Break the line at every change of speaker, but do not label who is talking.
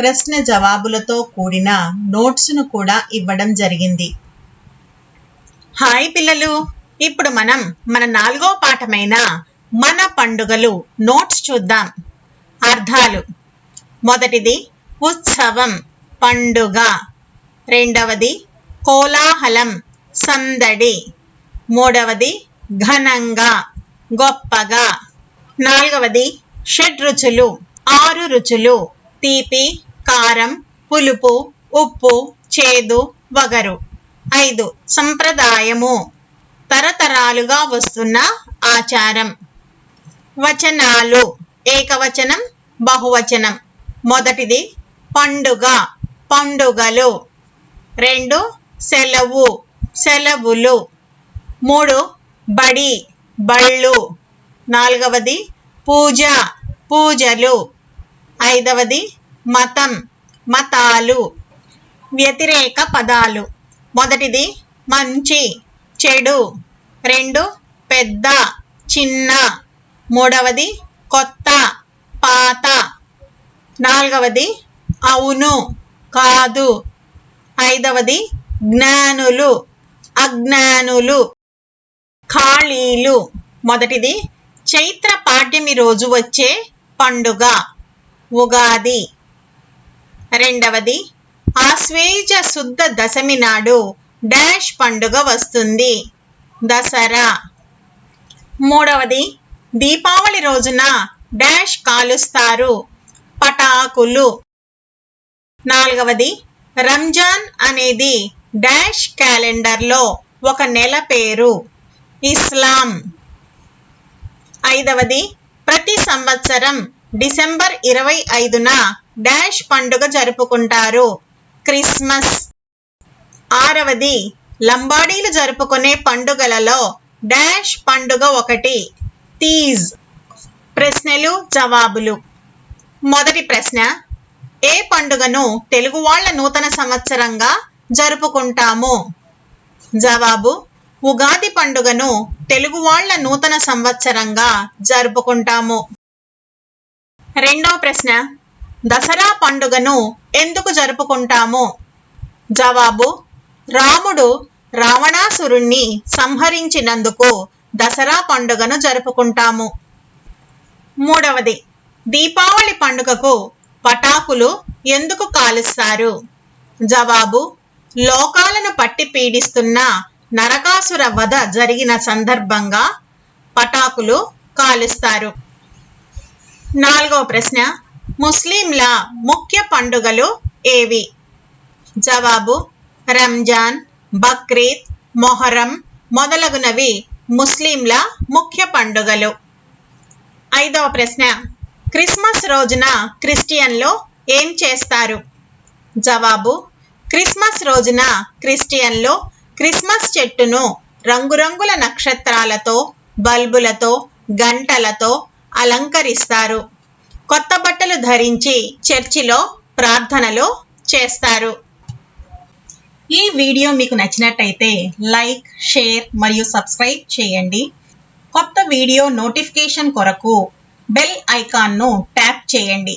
ప్రశ్న జవాబులతో కూడిన నోట్స్ను కూడా ఇవ్వడం జరిగింది. హాయ్ పిల్లలు! ఇప్పుడు మనం మన నాలుగో పాఠమైన మన పండుగలు నోట్స్ చూద్దాం. అర్థాలు. మొదటిది ఉత్సవం పండుగ. రెండవది కోలాహలం సందడి. మూడవది ఘనంగా గొప్పగా. నాలుగవది షడ్రుచులు ఆరు రుచులు. తీపి కారం పులుపు ఉప్పు చేదు వగరు. ఐదు. సంప్రదాయము. తరతరాలుగా వస్తున్న ఆచారం. వచనాలు. ఏకవచనం బహువచనం. మొదటిది పండుగ. పండుగలు. రెండు. సెలవు. సెలవులు. మూడు. బడి. బళ్ళు. నాలుగవది పూజ. పూజలు. ఐదవది మతం మతాలు వ్యతిరేక పదాలు. మొదటిది మంచి చెడు. రెండు పెద్ద చిన్న. మూడవది కొత్త పాత. నాలుగవది అవును కాదు. ఐదవది జ్ఞానులు అజ్ఞానులు ఖాళీలు. మొదటిది చైత్ర పాఠ్యమి రోజు వచ్చే పండుగ. ఉగాది. రెండవది ఆశ్వేజ శుద్ధ దశమి నాడు డాష్ పండుగ వస్తుంది. దసరా. మూడవది దీపావళి రోజున డాష్ కాలుస్తారు. పటాకులు. నాలుగవది రంజాన్ అనేది డాష్ క్యాలెండర్లో ఒక నెల పేరు. ఇస్లాం. ఐదవది ప్రతి సంవత్సరం డిసెంబర్ ఇరవై ఐదున డాష్ పండుగ జరుపుకుంటారు. క్రిస్మస్. ఆరవది లంబాడీలు జరుపుకునే పండుగలలో డాష్ పండుగ ఒకటి. తీజ్. ప్రశ్నలు జవాబులు. మొదటి ప్రశ్న ఏ పండుగను తెలుగు వాళ్ళ నూతన సంవత్సరంగా జరుపుకుంటాము? జవాబు ఉగాది పండుగను తెలుగు వాళ్ళ నూతన సంవత్సరంగా జరుపుకుంటాము. రెండవ ప్రశ్న దసరా పండుగను ఎందుకు జరుపుకుంటాము? జవాబు రాముడు రావణాసురుణ్ణి సంహరించినందుకు దసరా పండుగను జరుపుకుంటాము. మూడవది దీపావళి పండుగకు పటాకులు ఎందుకు కాలుస్తారు? జవాబు లోకాలను పట్టి పీడిస్తున్న నరకాసుర వధ జరిగిన సందర్భంగా పటాకులు కాలుస్తారు. నాలుగవ ప్రశ్న ముస్లింల ముఖ్య పండుగలు ఏవి? జవాబు రంజాన్ బక్రీద్ మొహరం మొదలగునవి ముస్లింల ముఖ్య పండుగలు. ఐదవ ప్రశ్న క్రిస్మస్ రోజున క్రిస్టియన్లు ఏం చేస్తారు? జవాబు క్రిస్మస్ రోజున క్రిస్టియన్లు క్రిస్మస్ చెట్టును రంగురంగుల నక్షత్రాలతో బల్బులతో గంటలతో అలంకరిస్తారు. కొత్త బట్టలు ధరించి చర్చిలో ప్రార్థనలు చేస్తారు. ఈ వీడియో మీకు నచ్చినట్టయితే లైక్ షేర్ మరియు సబ్స్క్రైబ్ చేయండి. కొత్త వీడియో నోటిఫికేషన్ కొరకు బెల్ ఐకాన్ను ట్యాప్ చేయండి.